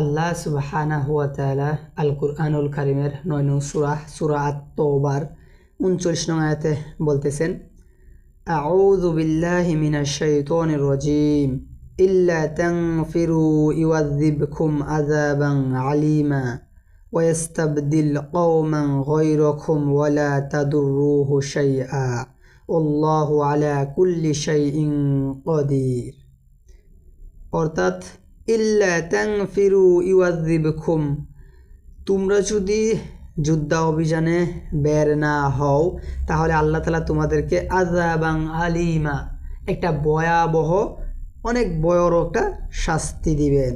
আল্লাহ সুবহানা হুয়া তাআলা আল কুরআনুল কারিমের নয় নং সূরা সূরা আত-তওবার 39 নং আয়াতে বলতেছেন আউযু বিল্লাহি মিনাশ শাইতানির রাজীম ইল্লা তাগফিরু ইউআযিবকুম আযাবান আলীমা ويستبدل قوما غيركم ولا تضروه شيئا والله على كل شيء قدير অর্থাৎ ইল্লা তাংফিরু ইউআযিবকুম। তোমরা যদি যুদ্ধ অভিযানে বের না হও, তাহলে আল্লাহ তালা তোমাদেরকে আযাবাং আলিমা, একটা ভয়াবহ, অনেক বয়র একটা শাস্তি দিবেন।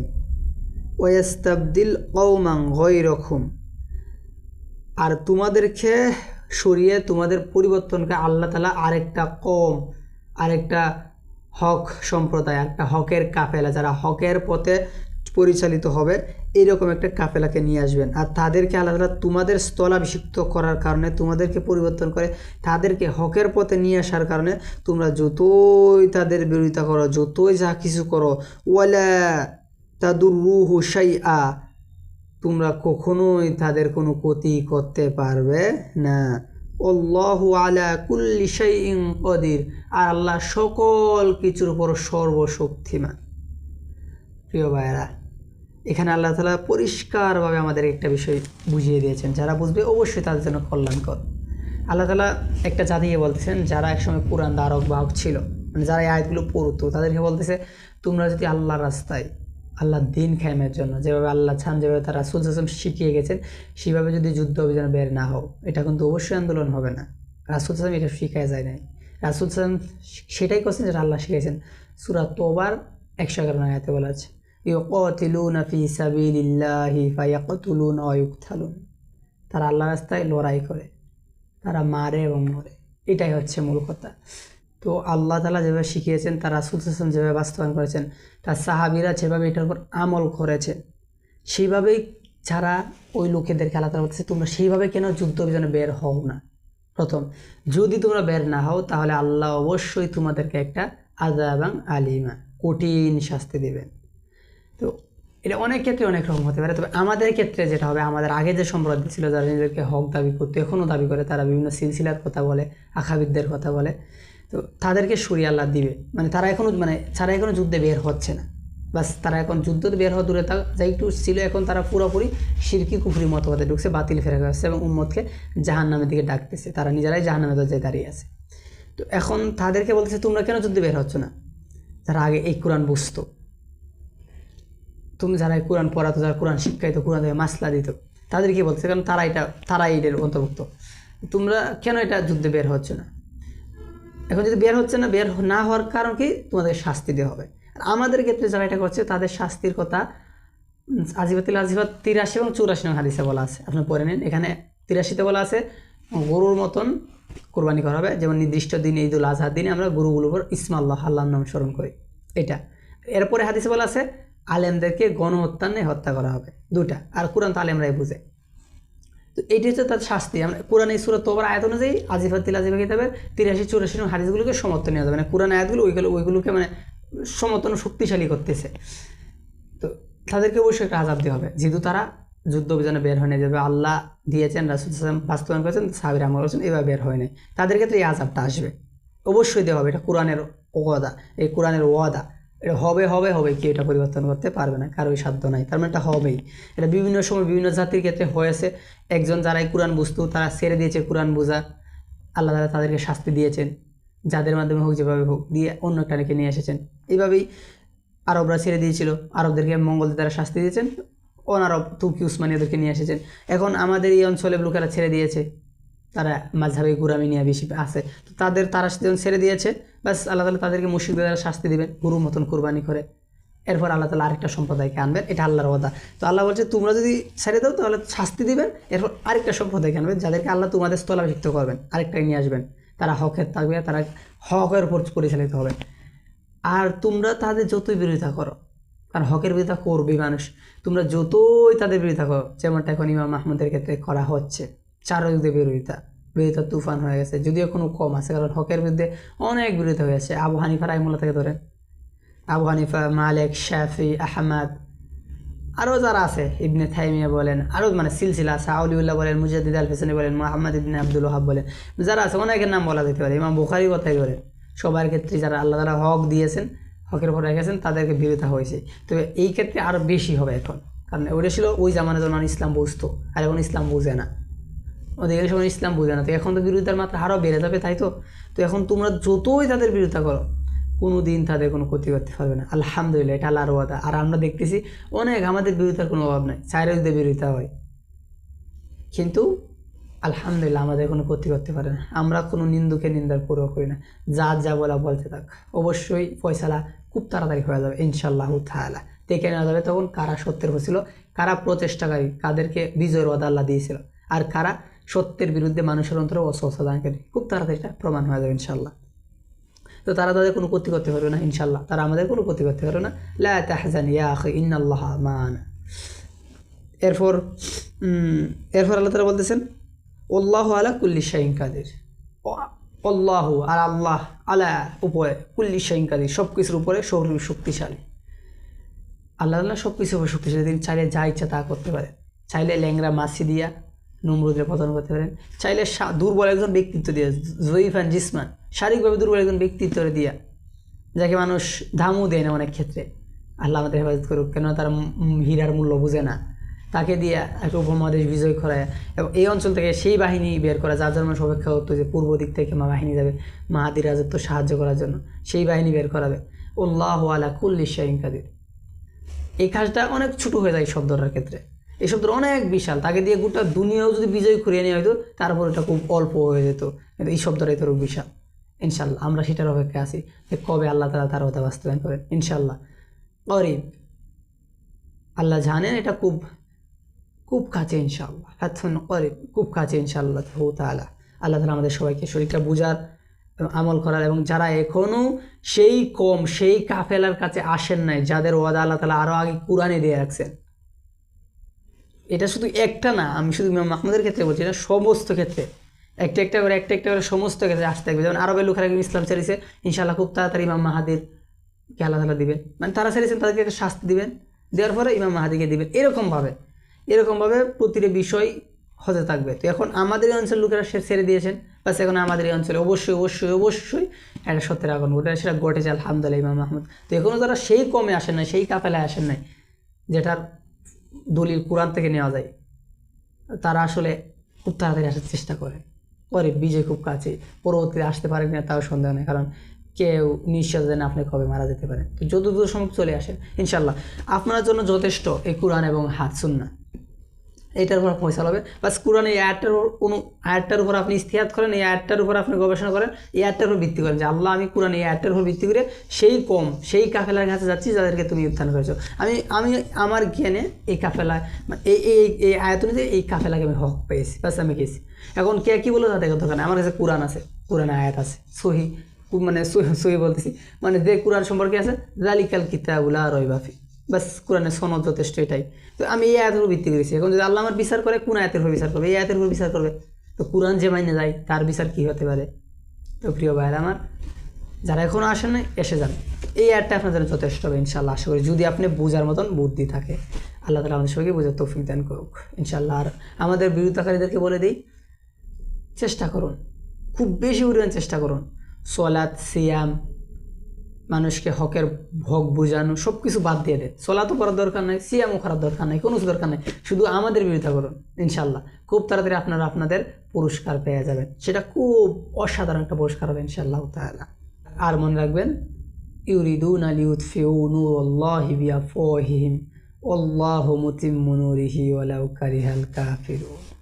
ওয়াস্তাবদিল কৌমাং রকম আর তোমাদেরকে সরিয়ে তোমাদের পরিবর্তনকে আল্লাহ তালা আরেকটা কম আরেকটা হক সম্প্রদায়, একটা হকের কাফেলা, যারা হকের পথে পরিচালিত হবে এইরকম একটা কাফেলাকে নিয়ে আসবেন। আর তাদেরকে আল্লাহ তোমাদের স্থলাভিষিক্ত করার কারণে, তোমাদেরকে পরিবর্তন করে, তাদেরকে হকের পথে নিয়ে আসার কারণে তোমরা যতই তাদের বিরোধিতা করো, যতই যা কিছু করো, ওয়ালা তাদুর রুহু সাই আ তোমরা কখনোই তাদের কোনো ক্ষতি করতে পারবে না। অল্লাহু আলা কুল্লি কদির। আর আল্লাহ সকল কিছুর উপর সর্বশক্তিমান। প্রিয় ভাইয়েরা, এখানে আল্লাহ তালা পরিষ্কারভাবে আমাদের একটা বিষয় বুঝিয়ে দিয়েছেন। যারা বুঝবে অবশ্যই তাদের জন্য কল্যাণকর। আল্লাহ তালা একটা জাতিকে বলতেছেন, যারা একসময় পুরান দ্বারক বাহক ছিল মানে যারা এই আয়াতগুলো পড়তো, তাদেরকে বলতেছে, তোমরা যদি আল্লাহর রাস্তায় আল্লাহ দিন খাইমের জন্য, যেভাবে আল্লাহ ছান যেভাবে তারা রাসুল হাসম শিখিয়ে গেছেন, সেভাবে যদি যুদ্ধ অভিযানে বের না হোক, এটা কিন্তু অবশ্যই আন্দোলন হবে না। রাসুল হাসম এটা শিখায় যায় নাই। রাসুল হাসম সেটাই করছেন যেটা আল্লাহ শিখেছেন সুরা তোবার একশো এগারো আয়াতে বলা আছে তারা আল্লাহ রাস্তায় লড়াই করে, তারা মারে এবং মরে। এটাই হচ্ছে মূল কথা। তো আল্লাহ তালা যেভাবে শিখিয়েছেন, তার রাসুল হাসান যেভাবে বাস্তবায়ন করেছেন, তার সাহাবিরা যেভাবে এটার উপর আমল করেছে। সেইভাবেই যারা ওই লোকেদেরকে আল্লাহ তালা বলতেছে, তোমরা সেইভাবে কেন যুদ্ধ অভিযানে বের হও না? প্রথম, যদি তোমরা বের না হও, তাহলে আল্লাহ অবশ্যই তোমাদেরকে একটা আজা এবং আলিমা, কঠিন শাস্তি দেবেন। তো এটা অনেক ক্ষেত্রে অনেক রকম হতে পারে, তবে আমাদের ক্ষেত্রে যেটা হবে, আমাদের আগে যে সম্প্রদায় ছিল, যারা নিজেদেরকে হক দাবি করতো এখনও দাবি করে, তারা বিভিন্ন সিলসিলার কথা বলে আখাবিদদের কথা বলে। তো তাদেরকে সরিয়ে আল্লাহ দিবে। মানে তারা এখনও মানে তারা এখনও যুদ্ধে বের হচ্ছে না। বাস তারা এখন যুদ্ধতে বের হওয়া দূরে তা যাই একটু ছিল এখন তারা পুরোপুরি সিরকি কুফুরি মতবাদে ঢুকছে, বাতিল ফেরে আসছে এবং উম্মতকে জাহান নামের দিকে ডাকতেছে। তারা নিজেরাই জাহান নামে দরজায় দাঁড়িয়ে আছে। তো এখন তাদেরকে বলতেছে, তোমরা কেন যুদ্ধে বের হচ্ছ না? যারা আগে এই কোরআন বুঝতো। তুমি যারা এই কোরআন পড়াতো, যারা কোরআন শিক্ষাইতো, কোরআন থেকে মাসলা দিত, তাদেরকে বলতেছে, কারণ তারা এটা তারা এটার অন্তর্ভুক্ত। তোমরা কেন এটা যুদ্ধে বের হচ্ছ না? এখন যদি বের হচ্ছে না, বের না হওয়ার কারণ কি? তোমাদের শাস্তি দেওয়া হবে। আর আমাদের ক্ষেত্রে যারা এটা করছে, তাদের শাস্তির কথা আজিবাতিল আজিবাত তিরাশি এবং চুরাশি নং হাদিসে বলা আছে। আপনি পড়ে নিন। এখানে তিরাশিতে বলা আছে, গরুর মতন কোরবানি করা হবে। যেমন নির্দিষ্ট দিন, ঈদুল আজহার দিনে আমরা গরুগুলোর উপর ইসমাল্লাহ আল্লাহর নাম স্মরণ করি। এটা। এরপরে হাদিসে বলা আছে, আলেমদেরকে গণহত্যা নিয়ে হত্যা করা হবে। দুটা আর কোরআন তো আলেমরাই বুঝে। তো এইটি হচ্ছে তার শাস্তি। আমরা কোরআন এই সুরত তোবার আয়াত অনুযায়ী আজিফাতিল আজিফা কিতাবের তিরাশি, চুরাশি হাদিসগুলোকে সমর্থন নেওয়া যাবে মানে কোরআন আয়াতগুলো ওইগুলো ওইগুলোকে মানে সমর্থন শক্তিশালী করতেছে। তো তাদেরকে অবশ্যই একটা আজাব দেওয়া হবে। যেহেতু তারা যুদ্ধ অভিযানে বের হয়নি, যেভাবে আল্লাহ দিয়েছেন, রাসুল সালাম বাস্তবায়ন করেছেন সাবির আমল করেছেন, এভাবে বের হয় নাই। তাদের ক্ষেত্রে এই আজাবটা আসবে। অবশ্যই দেওয়া হবে। এটা কোরআনের ওয়াদা। এই কোরআনের ওয়াদা। এটা হবে হবে হবে কেউ এটা পরিবর্তন করতে পারবে না কারোই সাধ্য নাই। তার মানে এটা হবেই। এটা বিভিন্ন সময় বিভিন্ন জাতির ক্ষেত্রে হয়েছে। একজন যারাই কোরআন বুঝতো, তারা ছেড়ে দিয়েছে কোরআন বোঝা। আল্লাহ তালা তাদেরকে শাস্তি দিয়েছেন, যাদের মাধ্যমে হোক, যেভাবে হোক, দিয়ে অন্য একটা নিয়ে এসেছেন। এইভাবেই আরবরা ছেড়ে দিয়েছিল। আরবদেরকে মঙ্গলদের দ্বারা শাস্তি দিয়েছেন। অনারব, তুর্কি, উসমানীয়দেরকে নিয়ে এসেছেন। এখন আমাদের এই অঞ্চলের লোকেরা ছেড়ে দিয়েছে। তারা মাঝহাবে গুরামি নিয়ে বেশি আছে। তো তাদের, তারা যখন ছেড়ে দিয়েছে। ব্যাস আল্লাহ তালা তাদেরকে মুশিকদের দ্বারা শাস্তি দিবেন, গুরুর মতন কুরবানি করে। এরপর আল্লাহ তালা আরেকটা সম্প্রদায়কে আনবেন, এটা আল্লাহর ওয়াদা। তো আল্লাহ বলছে, তোমরা যদি ছেড়ে দাও, তাহলে শাস্তি দিবেন। এরপর আরেকটা সম্প্রদায়কে আনবেন, যাদেরকে আল্লাহ তোমাদের স্থলাভিষিক্ত করবেন। আরেকটাকে নিয়ে আসবেন। তারা হকের থাকবে তারা হকের উপর পরিচালিত হবে। আর তোমরা তাদের যতই বিরোধিতা করো, কারণ হকের বিরোধিতা করবে মানুষ। তোমরা যতই তাদের বিরোধিতা করো, যেমনটা এখন ইমাম মাহমুদের ক্ষেত্রে করা হচ্ছে। চারদিকে বিরোধিতা বিরোধিতা তুফান হয়ে গেছে। যদিও কোনো কম আছে, কারণ হকের বিরুদ্ধে অনেক বিরোধিতা হয়েছে আবু হানিফা রাইমুল্লা থেকে ধরেন। আবু হানিফা, মালিক, শাফি, আহমাদ আরও যারা আছে, ইবনে থাইমিয়া বলেন আরও মানে সিলসিলা আছে। আউলিউল্লাহ বলেন, মুজাদ্দিদ আল ফেসানি বলেন, মোহাম্মদ ইবনে আব্দুল ওহাব বলেন, যারা আছে, অনেকের নাম বলা যেতে পারে। ইমাম বুখারি কথাই বলেন, সবার ক্ষেত্রে যারা আল্লাহ তালা হক দিয়েছেন, হকের উপর রেখেছেন, তাদেরকে বিরোধিতা হয়েছে। তবে এই ক্ষেত্রে আরও বেশি হবে এখন। কারণ ওটা ছিল ওই জামানা যখন ইসলাম বুঝতো, আর এখন ইসলাম বুঝে না। ওদের সময় ইসলাম বুঝে না। তো এখন তো বিরোধিতার মাত্রা আরও বেড়ে যাবে, তাই তো? তো এখন তোমরা যতই তাদের বিরোধিতা করো কোনো দিন তাদের কোনো ক্ষতি করতে পারবে না। আলহামদুলিল্লাহ, এটা আল্লাহর ওয়াদা। আর আমরা দেখতেছি অনেক আমাদের বিরোধিতার কোনো অভাব নাই চাইরে যদি বিরোধিতা হয়। কিন্তু আলহামদুলিল্লাহ আমাদের কোনো ক্ষতি করতে পারে না। আমরা কোনো নিন্দুকে নিন্দার পুরো করি না। যা যা বলা বলতে থাক। অবশ্যই ফয়সালা খুব তাড়াতাড়ি হয়ে যাবে ইনশাল্লাহ তাআলা। দেখে নেওয়া যাবে তখন কারা সত্যের হয়েছিল, কারা প্রচেষ্টাকারী, কাদেরকে বিজয়ের ওয়াদা আল্লাহ দিয়েছিল। আর কারা সত্যের বিরুদ্ধে মানুষের অন্তরে দানকারী খুব তাড়াতাড়ি এটা প্রমাণ হয়ে যাবে ইনশাল্লাহ তো তারা তাদের কোনো ক্ষতি করতে পারবে না ইনশাল্লাহ তারা আমাদের কোনো ক্ষতি করতে পারবে না। লা তাহজান ইয়া আখি, ইন্নাল্লাহ মানা। এরপর এরপর আল্লাহ তারা বলতেছেন, আল্লাহ আলা কুল্লি শাহিন কাদের। আল্লাহ আর আল্লাহ আলা উপরে, কুল্লি শাহিন কাদের। সব কিছুর উপরে শরীর শক্তিশালী। আল্লাহ তাল্লাহ সব কিছুর উপরে শক্তিশালী, তিনি চাইলে যা ইচ্ছা তা করতে পারে। চাইলে ল্যাংরা মাছি দিয়া নমরুদের পতন করতে পারেন চাইলে দুর্বল একজন ব্যক্তিত্ব দিয়া জয়ীফান জিসমান, শারীরিকভাবে দুর্বল একজন ব্যক্তিত্ব দিয়া, যাকে মানুষ দামও দেয় না অনেক ক্ষেত্রে। আল্লাহ আমাদের হেফাজত করুক কেন তার হীরার মূল্য বুঝে না। তাকে দিয়ে একটা উপমহাদেশ বিজয় করায় এবং এই অঞ্চল থেকে সেই বাহিনী বের করা, যার জন্য অপেক্ষা করতো যে পূর্ব দিক থেকে মা বাহিনী যাবে মাহাদির রাজত্ব সাহায্য করার জন্য। সেই বাহিনী বের করাবে। উল্লাহ আলা কুল্লি শাহিন কাদির। এই কাজটা অনেক ছোটো হয়ে যায় শব্দটার ক্ষেত্রে। এই শব্দটা অনেক বিশাল। তাকে দিয়ে গোটা দুনিয়াও যদি বিজয় করিয়ে নেওয়া হতো তারপর এটা খুব অল্প হয়ে যেত। কিন্তু এই শব্দটা এত বিশাল। ইনশাল্লাহ আমরা সেটার অপেক্ষা আছি যে কবে আল্লাহ তালা তার কথা বাস্তবায়ন করেন ইনশাল্লাহ গরিব, আল্লাহ জানেন এটা খুব খুব কাছে ইনশাল্লাহ এখন গরিব, খুব কাছে ইনশাল্লাহ হু তালা আল্লাহ তালা আমাদের সবাইকে শরীরটা বোঝার, আমল করার এবং যারা এখনও সেই কম, সেই কাফেলার কাছে আসেন নাই, যাদের ওয়াদা আল্লাহ তালা আরও আগে কোরআনে দিয়ে রাখছেন। এটা শুধু একটা না, আমি শুধু ইমাম মাহমুদের ক্ষেত্রে বলছি, এটা সমস্ত ক্ষেত্রে। একটা একটা করে, একটা একটা করে সমস্ত ক্ষেত্রে আসতে থাকবে। যেমন আরবের লোকেরা ইসলাম ছেড়েছে ইনশাআল্লাহ খুব তাড়াতাড়ি ইমাম মাহাদির কে আল্লাহ তালা দিবেন। মানে তারা ছেড়েছেন তাদেরকে একটা শাস্তি দিবেন, দেওয়ার পরে ইমাম মাহাদিকে দিবেন। এরকমভাবে এরকমভাবে প্রতিটি বিষয় হতে থাকবে। তো এখন আমাদের এই অঞ্চলের লোকেরা সে ছেড়ে দিয়েছেন, বাস এখন আমাদের এই অঞ্চলে অবশ্যই অবশ্যই অবশ্যই একটা সত্যের আগুন ঘটে সেটা ঘটেছে, আলহামদুলিল্লাহ ইমাম মাহমুদ। তো এখনও তারা সেই কমে আসেন নাই, সেই কাফেলায় আসেন নাই, যেটার দলিল কোরআন থেকে নেওয়া যায়। তারা আসলে খুব তাড়াতাড়ি আসার চেষ্টা করে। করে বিজয় খুব কাছে, পরবর্তীতে আসতে পারে না তাও সন্দেহ নেই, কারণ কেউ নিঃশ্বাস দেন আপনি কবে মারা যেতে পারেন। তো যত দূর সম্ভব চলে আসেন ইনশাল্লাহ আপনার জন্য যথেষ্ট এই কোরআন এবং হাত সুন্না এটার উপর পয়সা হবে বাস কোরআন এই আয়াতটার উপর কোনো আয়াতটার উপর আপনি ইস্তেহাত করেন, এই আয়াতটার উপর আপনি গবেষণা করেন, এই আয়াতটার উপর ভিত্তি করেন যে আল্লাহ আমি কোরআন এই আয়াতটার উপর ভিত্তি করে সেই কম, সেই কাফেলার কাছে যাচ্ছি যাদেরকে তুমি উত্থান করেছ। আমি আমি, আমার জ্ঞানে এই কাফেলা মানে এই এই এই আয়াত অনুযায়ী এই কাফেলাকে আমি হক পেয়েছি বাস আমি গেছি। এখন কে কী বলো তাদের দরকার নেই। আমার কাছে কোরআন আছে, কোরআনে আয়াত আছে, সহি মানে সহি বলতেছি। মানে যে কোরআন সম্পর্কে আছে জালিকাল কিতাবুলা রইবাফি বাস কোরআনের সনদ যথেষ্ট এটাই। তো আমি এই আয়াতের উপর ভিত্তি করেছি এখন যদি আল্লাহ আমার বিচার করে, কোন আয়াতের উপর বিচার করবে? এই আয়াতের উপর বিচার করবে? তো কোরআন যে মাইনে যায়, তার বিচার কী হতে পারে? তো প্রিয় ভাইয়ের আমার, যারা এখনও আসেন এসে যান। এই অ্যাডটা জন্য যথেষ্ট হবে ইনশাল্লাহ আশা করি যদি আপনি বোঝার মতন বুদ্ধি থাকে, আল্লাহ তালা আমাদের সবাইকে বোঝার তৌফিক দান করুক। ইনশাল্লাহ আর আমাদের বিরোধিতাকারীদেরকে বলে দিই, চেষ্টা করুন। খুব বেশি পরিমাণ চেষ্টা করুন। সোলাত সিয়াম মানুষকে হকের ভোগ বোঝানো সব কিছু বাদ দিয়ে দেয়। সোলাতও করার দরকার নাই, সিয়ামও করার দরকার নাই, কোনো দরকার নেই। শুধু আমাদের বিরোধিতা করুন ইনশাল্লাহ খুব তাড়াতাড়ি আপনারা আপনাদের পুরস্কার পেয়ে যাবেন। সেটা খুব অসাধারণ একটা পুরস্কার হবে ইনশাল্লাহ তাআলা। আর মনে রাখবেন, ইউরিদুন আল ইউতফিউ নূর ওয়ালাউ কারিহাল কাফিরুন।